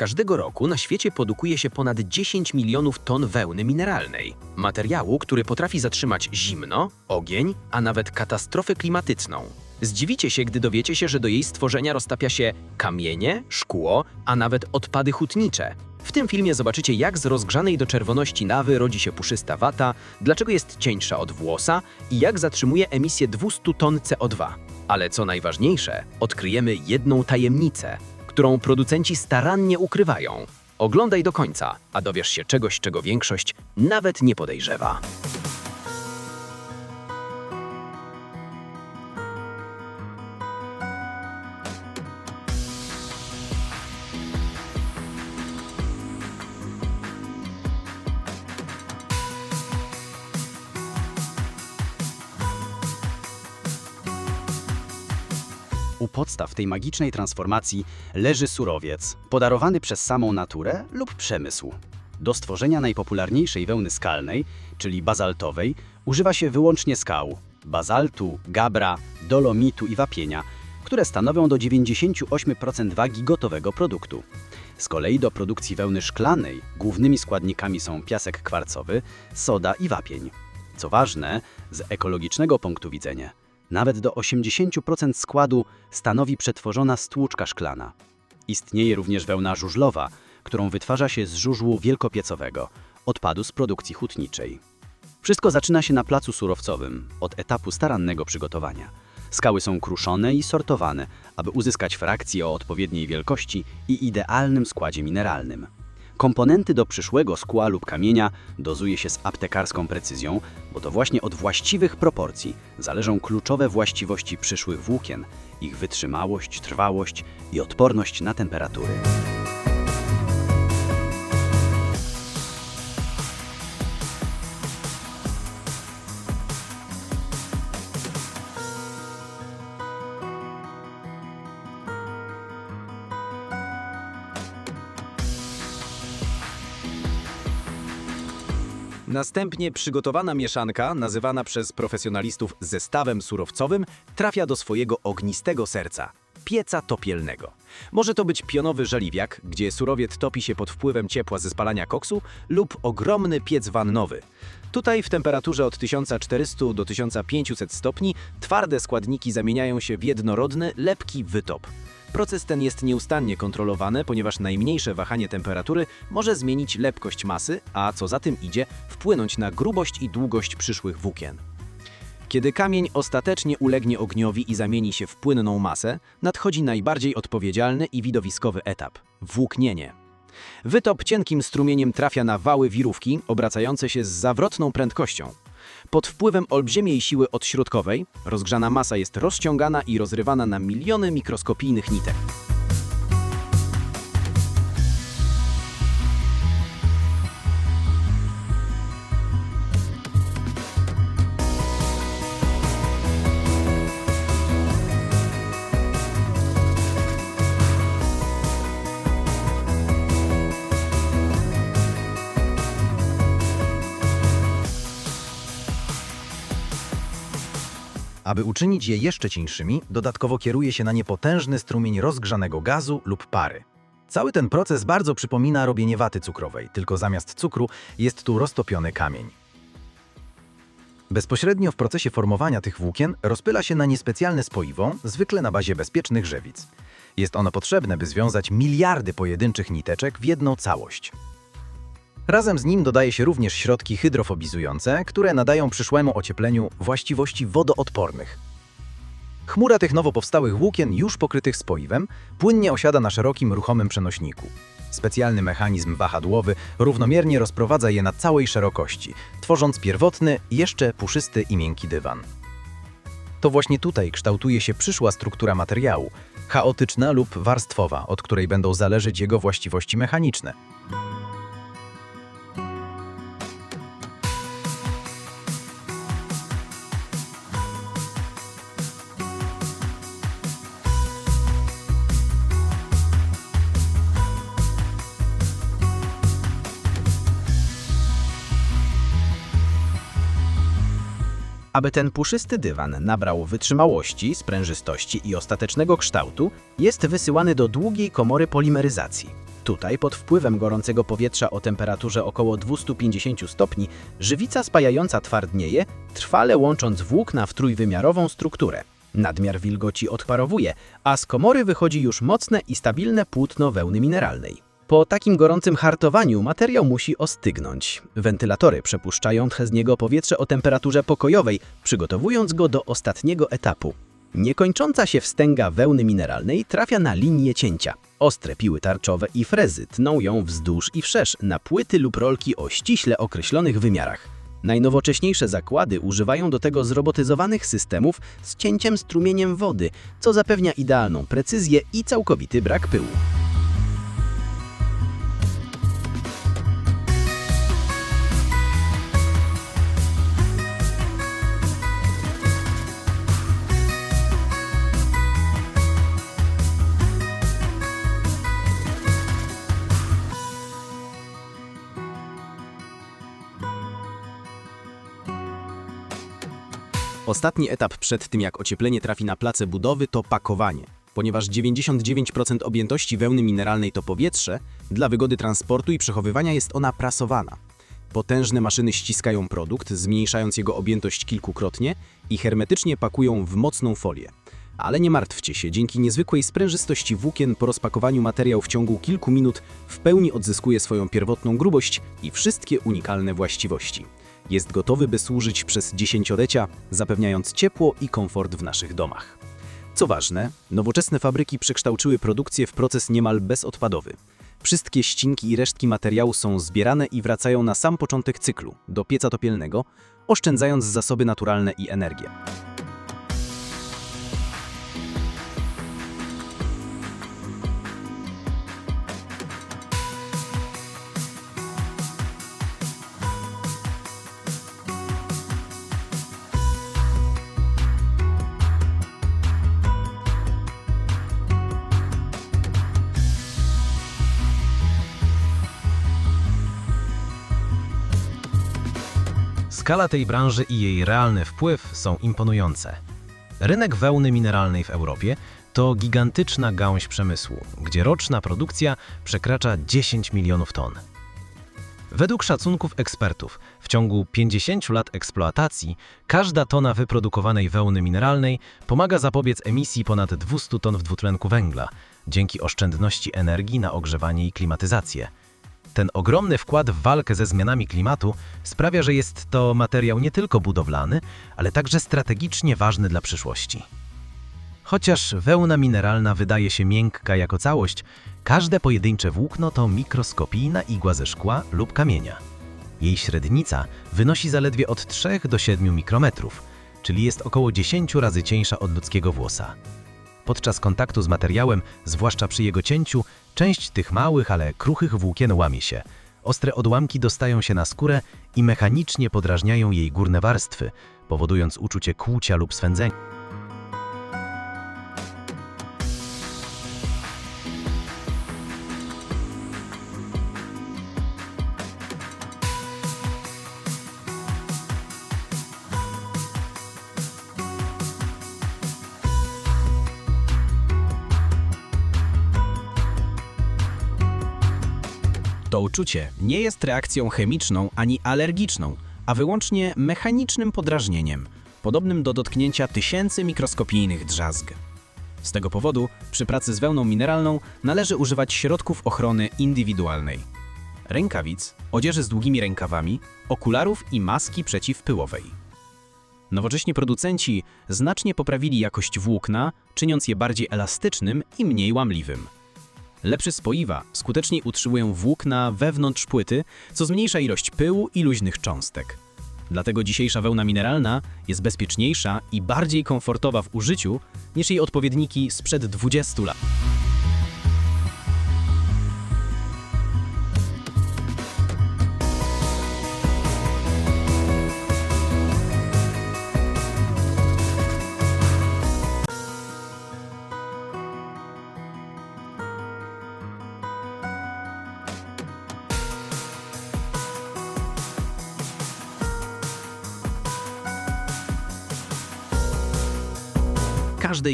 Każdego roku na świecie produkuje się ponad 10 milionów ton wełny mineralnej. Materiału, który potrafi zatrzymać zimno, ogień, a nawet katastrofę klimatyczną. Zdziwicie się, gdy dowiecie się, że do jej stworzenia roztapia się kamienie, szkło, a nawet odpady hutnicze. W tym filmie zobaczycie, jak z rozgrzanej do czerwoności lawy rodzi się puszysta wata, dlaczego jest cieńsza od włosa i jak zatrzymuje emisję 200 ton CO2. Ale co najważniejsze, odkryjemy jedną tajemnicę, którą producenci starannie ukrywają. Oglądaj do końca, a dowiesz się czegoś, czego większość nawet nie podejrzewa. Podstaw tej magicznej transformacji leży surowiec, podarowany przez samą naturę lub przemysł. Do stworzenia najpopularniejszej wełny skalnej, czyli bazaltowej, używa się wyłącznie skał bazaltu, gabra, dolomitu i wapienia, które stanowią do 98% wagi gotowego produktu. Z kolei do produkcji wełny szklanej głównymi składnikami są piasek kwarcowy, soda i wapień. Co ważne, z ekologicznego punktu widzenia, nawet do 80% składu stanowi przetworzona stłuczka szklana. Istnieje również wełna żużlowa, którą wytwarza się z żużlu wielkopiecowego, odpadu z produkcji hutniczej. Wszystko zaczyna się na placu surowcowym, od etapu starannego przygotowania. Skały są kruszone i sortowane, aby uzyskać frakcje o odpowiedniej wielkości i idealnym składzie mineralnym. Komponenty do przyszłego skła lub kamienia dozuje się z aptekarską precyzją, bo to właśnie od właściwych proporcji zależą kluczowe właściwości przyszłych włókien, ich wytrzymałość, trwałość i odporność na temperatury. Następnie przygotowana mieszanka, nazywana przez profesjonalistów zestawem surowcowym, trafia do swojego ognistego serca pieca topielnego. Może to być pionowy żaliwiak, gdzie surowiec topi się pod wpływem ciepła ze spalania koksu, lub ogromny piec wannowy. Tutaj w temperaturze od 1400 do 1500 stopni twarde składniki zamieniają się w jednorodny, lepki wytop. Proces ten jest nieustannie kontrolowany, ponieważ najmniejsze wahanie temperatury może zmienić lepkość masy, a co za tym idzie, wpłynąć na grubość i długość przyszłych włókien. Kiedy kamień ostatecznie ulegnie ogniowi i zamieni się w płynną masę, nadchodzi najbardziej odpowiedzialny i widowiskowy etap włóknienie. Wytop cienkim strumieniem trafia na wały wirówki, obracające się z zawrotną prędkością. Pod wpływem olbrzymiej siły odśrodkowej, rozgrzana masa jest rozciągana i rozrywana na miliony mikroskopijnych nitek. Aby uczynić je jeszcze cieńszymi, dodatkowo kieruje się na nie potężny strumień rozgrzanego gazu lub pary. Cały ten proces bardzo przypomina robienie waty cukrowej, tylko zamiast cukru jest tu roztopiony kamień. Bezpośrednio w procesie formowania tych włókien rozpyla się na nie specjalne spoiwo, zwykle na bazie bezpiecznych żywic. Jest ono potrzebne, by związać miliardy pojedynczych niteczek w jedną całość. Razem z nim dodaje się również środki hydrofobizujące, które nadają przyszłemu ociepleniu właściwości wodoodpornych. Chmura tych nowo powstałych włókien, już pokrytych spoiwem, płynnie osiada na szerokim, ruchomym przenośniku. Specjalny mechanizm wahadłowy równomiernie rozprowadza je na całej szerokości, tworząc pierwotny, jeszcze puszysty i miękki dywan. To właśnie tutaj kształtuje się przyszła struktura materiału, chaotyczna lub warstwowa, od której będą zależeć jego właściwości mechaniczne. Aby ten puszysty dywan nabrał wytrzymałości, sprężystości i ostatecznego kształtu, jest wysyłany do długiej komory polimeryzacji. Tutaj, pod wpływem gorącego powietrza o temperaturze około 250 stopni, żywica spajająca twardnieje, trwale łącząc włókna w trójwymiarową strukturę. Nadmiar wilgoci odparowuje, a z komory wychodzi już mocne i stabilne płótno wełny mineralnej. Po takim gorącym hartowaniu materiał musi ostygnąć. Wentylatory przepuszczają z niego powietrze o temperaturze pokojowej, przygotowując go do ostatniego etapu. Niekończąca się wstęga wełny mineralnej trafia na linię cięcia. Ostre piły tarczowe i frezy tną ją wzdłuż i wszerz na płyty lub rolki o ściśle określonych wymiarach. Najnowocześniejsze zakłady używają do tego zrobotyzowanych systemów z cięciem strumieniem wody, co zapewnia idealną precyzję i całkowity brak pyłu. Ostatni etap przed tym, jak ocieplenie trafi na place budowy, to pakowanie. Ponieważ 99% objętości wełny mineralnej to powietrze, dla wygody transportu i przechowywania jest ona prasowana. Potężne maszyny ściskają produkt, zmniejszając jego objętość kilkukrotnie i hermetycznie pakują w mocną folię. Ale nie martwcie się, dzięki niezwykłej sprężystości włókien po rozpakowaniu materiał w ciągu kilku minut w pełni odzyskuje swoją pierwotną grubość i wszystkie unikalne właściwości. Jest gotowy, by służyć przez dziesięciolecia, zapewniając ciepło i komfort w naszych domach. Co ważne, nowoczesne fabryki przekształciły produkcję w proces niemal bezodpadowy. Wszystkie ścinki i resztki materiału są zbierane i wracają na sam początek cyklu, do pieca topielnego, oszczędzając zasoby naturalne i energię. Skala tej branży i jej realny wpływ są imponujące. Rynek wełny mineralnej w Europie to gigantyczna gałąź przemysłu, gdzie roczna produkcja przekracza 10 milionów ton. Według szacunków ekspertów, w ciągu 50 lat eksploatacji każda tona wyprodukowanej wełny mineralnej pomaga zapobiec emisji ponad 200 ton dwutlenku węgla, dzięki oszczędności energii na ogrzewanie i klimatyzację. Ten ogromny wkład w walkę ze zmianami klimatu sprawia, że jest to materiał nie tylko budowlany, ale także strategicznie ważny dla przyszłości. Chociaż wełna mineralna wydaje się miękka jako całość, każde pojedyncze włókno to mikroskopijna igła ze szkła lub kamienia. Jej średnica wynosi zaledwie od 3 do 7 mikrometrów, czyli jest około 10 razy cieńsza od ludzkiego włosa. Podczas kontaktu z materiałem, zwłaszcza przy jego cięciu, część tych małych, ale kruchych włókien łamie się. Ostre odłamki dostają się na skórę i mechanicznie podrażniają jej górne warstwy, powodując uczucie kłucia lub swędzenia. To uczucie nie jest reakcją chemiczną ani alergiczną, a wyłącznie mechanicznym podrażnieniem, podobnym do dotknięcia tysięcy mikroskopijnych drzazg. Z tego powodu przy pracy z wełną mineralną należy używać środków ochrony indywidualnej. Rękawic, odzieży z długimi rękawami, okularów i maski przeciwpyłowej. Nowocześni producenci znacznie poprawili jakość włókna, czyniąc je bardziej elastycznym i mniej łamliwym. Lepsze spoiwa skuteczniej utrzymują włókna wewnątrz płyty, co zmniejsza ilość pyłu i luźnych cząstek. Dlatego dzisiejsza wełna mineralna jest bezpieczniejsza i bardziej komfortowa w użyciu niż jej odpowiedniki sprzed 20 lat.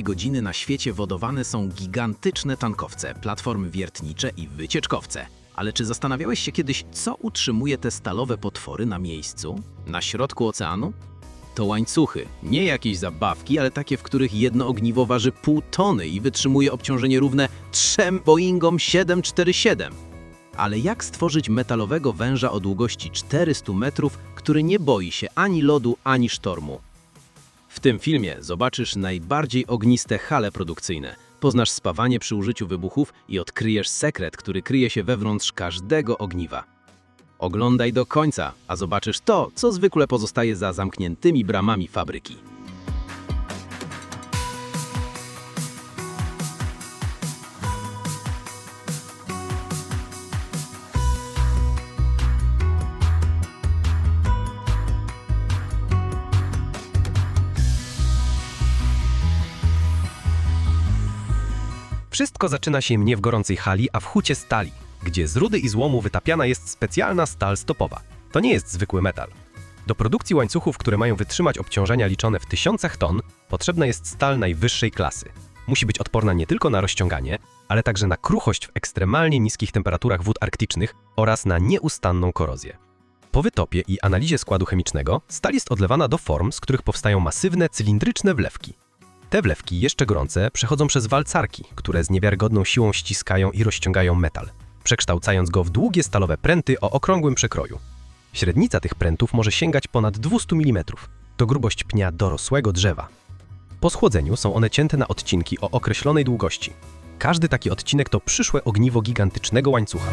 Godziny na świecie wodowane są gigantyczne tankowce, platformy wiertnicze i wycieczkowce. Ale czy zastanawiałeś się kiedyś, co utrzymuje te stalowe potwory na miejscu, na środku oceanu? To łańcuchy, nie jakieś zabawki, ale takie, w których jedno ogniwo waży pół tony i wytrzymuje obciążenie równe trzem Boeingom 747. Ale jak stworzyć metalowego węża o długości 400 metrów, który nie boi się ani lodu, ani sztormu? W tym filmie zobaczysz najbardziej ogniste hale produkcyjne, poznasz spawanie przy użyciu wybuchów i odkryjesz sekret, który kryje się wewnątrz każdego ogniwa. Oglądaj do końca, a zobaczysz to, co zwykle pozostaje za zamkniętymi bramami fabryki. Wszystko zaczyna się nie w gorącej hali, a w hucie stali, gdzie z rudy i złomu wytapiana jest specjalna stal stopowa. To nie jest zwykły metal. Do produkcji łańcuchów, które mają wytrzymać obciążenia liczone w tysiącach ton, potrzebna jest stal najwyższej klasy. Musi być odporna nie tylko na rozciąganie, ale także na kruchość w ekstremalnie niskich temperaturach wód arktycznych oraz na nieustanną korozję. Po wytopie i analizie składu chemicznego stal jest odlewana do form, z których powstają masywne, cylindryczne wlewki. Te wlewki, jeszcze gorące, przechodzą przez walcarki, które z niewiarygodną siłą ściskają i rozciągają metal, przekształcając go w długie stalowe pręty o okrągłym przekroju. Średnica tych prętów może sięgać ponad 200 mm. To grubość pnia dorosłego drzewa. Po schłodzeniu są one cięte na odcinki o określonej długości. Każdy taki odcinek to przyszłe ogniwo gigantycznego łańcucha.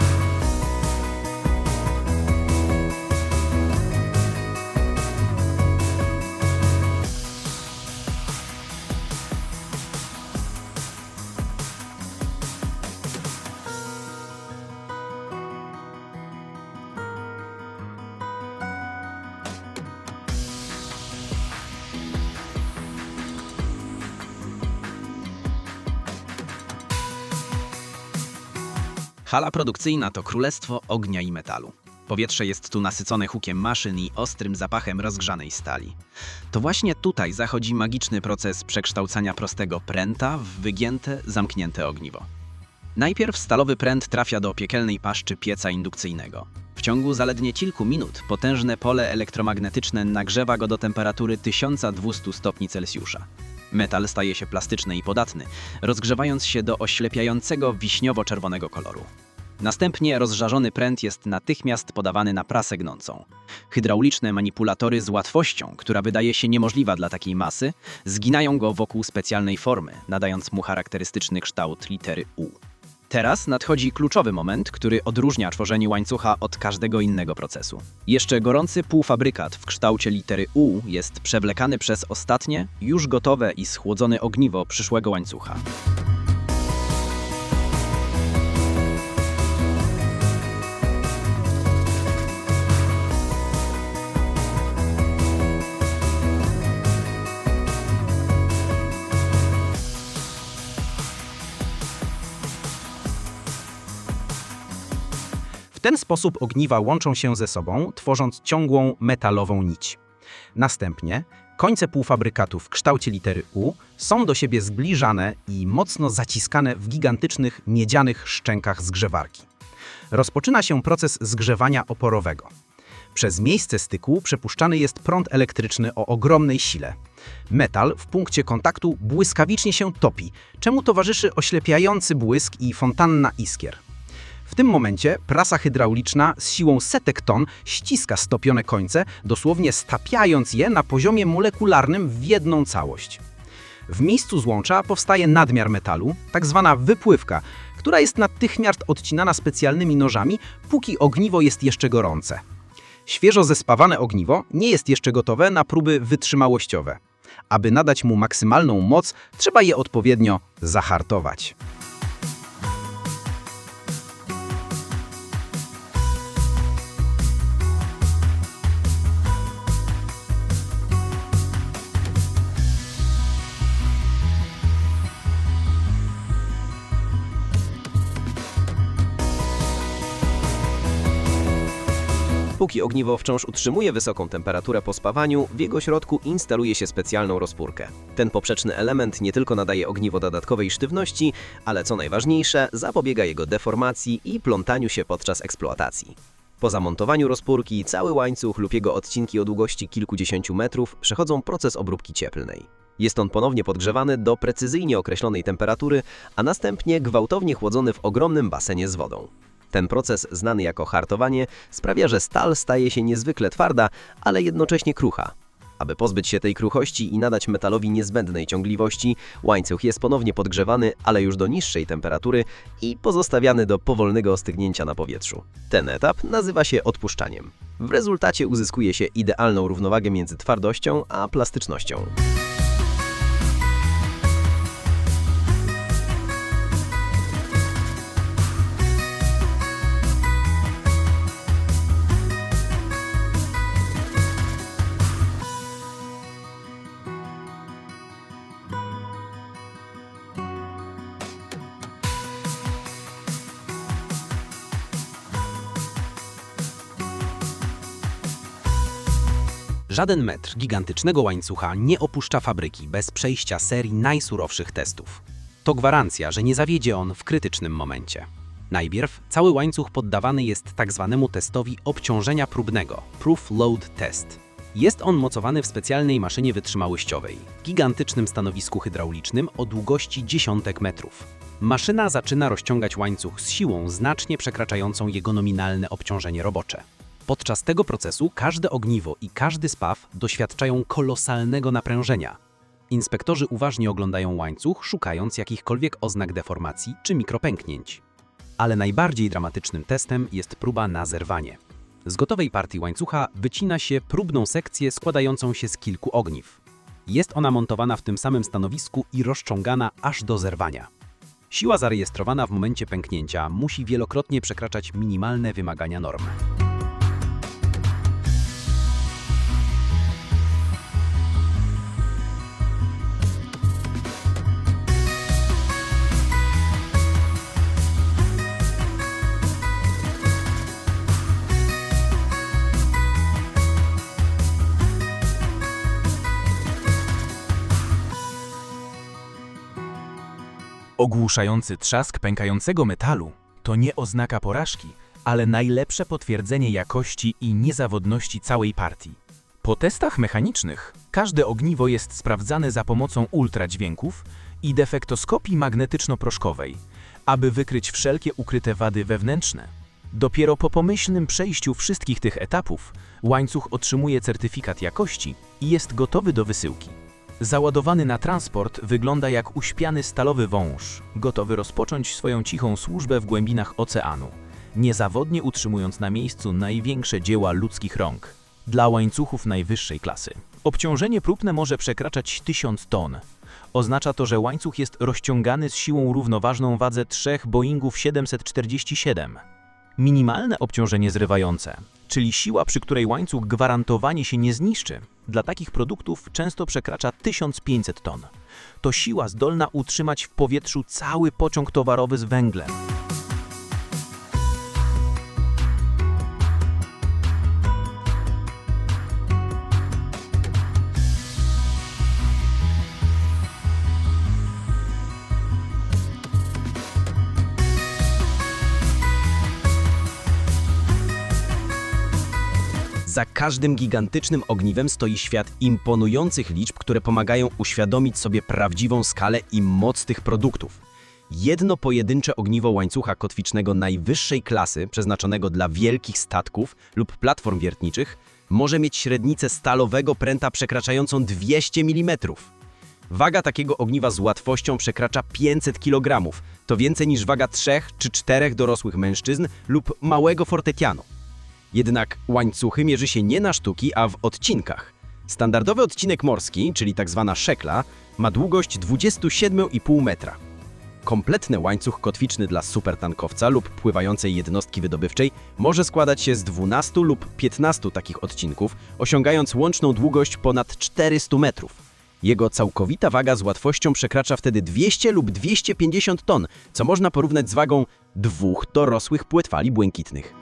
Hala produkcyjna to królestwo ognia i metalu. Powietrze jest tu nasycone hukiem maszyn i ostrym zapachem rozgrzanej stali. To właśnie tutaj zachodzi magiczny proces przekształcania prostego pręta w wygięte, zamknięte ogniwo. Najpierw stalowy pręt trafia do piekielnej paszczy pieca indukcyjnego. W ciągu zaledwie kilku minut potężne pole elektromagnetyczne nagrzewa go do temperatury 1200 stopni Celsjusza. Metal staje się plastyczny i podatny, rozgrzewając się do oślepiającego wiśniowo-czerwonego koloru. Następnie rozżarzony pręt jest natychmiast podawany na prasę gnącą. Hydrauliczne manipulatory z łatwością, która wydaje się niemożliwa dla takiej masy, zginają go wokół specjalnej formy, nadając mu charakterystyczny kształt litery U. Teraz nadchodzi kluczowy moment, który odróżnia tworzenie łańcucha od każdego innego procesu. Jeszcze gorący półfabrykat w kształcie litery U jest przewlekany przez ostatnie, już gotowe i schłodzone ogniwo przyszłego łańcucha. Ten sposób ogniwa łączą się ze sobą, tworząc ciągłą metalową nić. Następnie końce półfabrykatów w kształcie litery U są do siebie zbliżane i mocno zaciskane w gigantycznych miedzianych szczękach zgrzewarki. Rozpoczyna się proces zgrzewania oporowego. Przez miejsce styku przepuszczany jest prąd elektryczny o ogromnej sile. Metal w punkcie kontaktu błyskawicznie się topi, czemu towarzyszy oślepiający błysk i fontanna iskier. W tym momencie prasa hydrauliczna z siłą setek ton ściska stopione końce, dosłownie stapiając je na poziomie molekularnym w jedną całość. W miejscu złącza powstaje nadmiar metalu, tak zwana wypływka, która jest natychmiast odcinana specjalnymi nożami, póki ogniwo jest jeszcze gorące. Świeżo zespawane ogniwo nie jest jeszcze gotowe na próby wytrzymałościowe. Aby nadać mu maksymalną moc, trzeba je odpowiednio zahartować. Dopóki ogniwo wciąż utrzymuje wysoką temperaturę po spawaniu, w jego środku instaluje się specjalną rozpórkę. Ten poprzeczny element nie tylko nadaje ogniwo dodatkowej sztywności, ale co najważniejsze, zapobiega jego deformacji i plątaniu się podczas eksploatacji. Po zamontowaniu rozpórki cały łańcuch lub jego odcinki o długości kilkudziesięciu metrów przechodzą proces obróbki cieplnej. Jest on ponownie podgrzewany do precyzyjnie określonej temperatury, a następnie gwałtownie chłodzony w ogromnym basenie z wodą. Ten proces, znany jako hartowanie, sprawia, że stal staje się niezwykle twarda, ale jednocześnie krucha. Aby pozbyć się tej kruchości i nadać metalowi niezbędnej ciągliwości, łańcuch jest ponownie podgrzewany, ale już do niższej temperatury i pozostawiany do powolnego ostygnięcia na powietrzu. Ten etap nazywa się odpuszczaniem. W rezultacie uzyskuje się idealną równowagę między twardością a plastycznością. Żaden metr gigantycznego łańcucha nie opuszcza fabryki bez przejścia serii najsurowszych testów. To gwarancja, że nie zawiedzie on w krytycznym momencie. Najpierw cały łańcuch poddawany jest tak zwanemu testowi obciążenia próbnego Proof Load Test. Jest on mocowany w specjalnej maszynie wytrzymałościowej, gigantycznym stanowisku hydraulicznym o długości dziesiątek metrów. Maszyna zaczyna rozciągać łańcuch z siłą znacznie przekraczającą jego nominalne obciążenie robocze. Podczas tego procesu każde ogniwo i każdy spaw doświadczają kolosalnego naprężenia. Inspektorzy uważnie oglądają łańcuch, szukając jakichkolwiek oznak deformacji czy mikropęknięć. Ale najbardziej dramatycznym testem jest próba na zerwanie. Z gotowej partii łańcucha wycina się próbną sekcję składającą się z kilku ogniw. Jest ona montowana w tym samym stanowisku i rozciągana aż do zerwania. Siła zarejestrowana w momencie pęknięcia musi wielokrotnie przekraczać minimalne wymagania norm. Ogłuszający trzask pękającego metalu to nie oznaka porażki, ale najlepsze potwierdzenie jakości i niezawodności całej partii. Po testach mechanicznych każde ogniwo jest sprawdzane za pomocą ultradźwięków i defektoskopii magnetyczno-proszkowej, aby wykryć wszelkie ukryte wady wewnętrzne. Dopiero po pomyślnym przejściu wszystkich tych etapów łańcuch otrzymuje certyfikat jakości i jest gotowy do wysyłki. Załadowany na transport wygląda jak uśpiany stalowy wąż, gotowy rozpocząć swoją cichą służbę w głębinach oceanu, niezawodnie utrzymując na miejscu największe dzieła ludzkich rąk. Dla łańcuchów najwyższej klasy. Obciążenie próbne może przekraczać 1000 ton. Oznacza to, że łańcuch jest rozciągany z siłą równoważną wadze trzech Boeingów 747. Minimalne obciążenie zrywające, czyli siła, przy której łańcuch gwarantowanie się nie zniszczy, dla takich produktów często przekracza 1500 ton. To siła zdolna utrzymać w powietrzu cały pociąg towarowy z węglem. Za każdym gigantycznym ogniwem stoi świat imponujących liczb, które pomagają uświadomić sobie prawdziwą skalę i moc tych produktów. Jedno pojedyncze ogniwo łańcucha kotwicznego najwyższej klasy, przeznaczonego dla wielkich statków lub platform wiertniczych, może mieć średnicę stalowego pręta przekraczającą 200 mm. Waga takiego ogniwa z łatwością przekracza 500 kg. To więcej niż waga trzech czy czterech dorosłych mężczyzn lub małego fortepianu. Jednak łańcuchy mierzy się nie na sztuki, a w odcinkach. Standardowy odcinek morski, czyli tak zwana szekla, ma długość 27,5 metra. Kompletny łańcuch kotwiczny dla supertankowca lub pływającej jednostki wydobywczej może składać się z 12 lub 15 takich odcinków, osiągając łączną długość ponad 400 metrów. Jego całkowita waga z łatwością przekracza wtedy 200 lub 250 ton, co można porównać z wagą dwóch dorosłych płetwali błękitnych.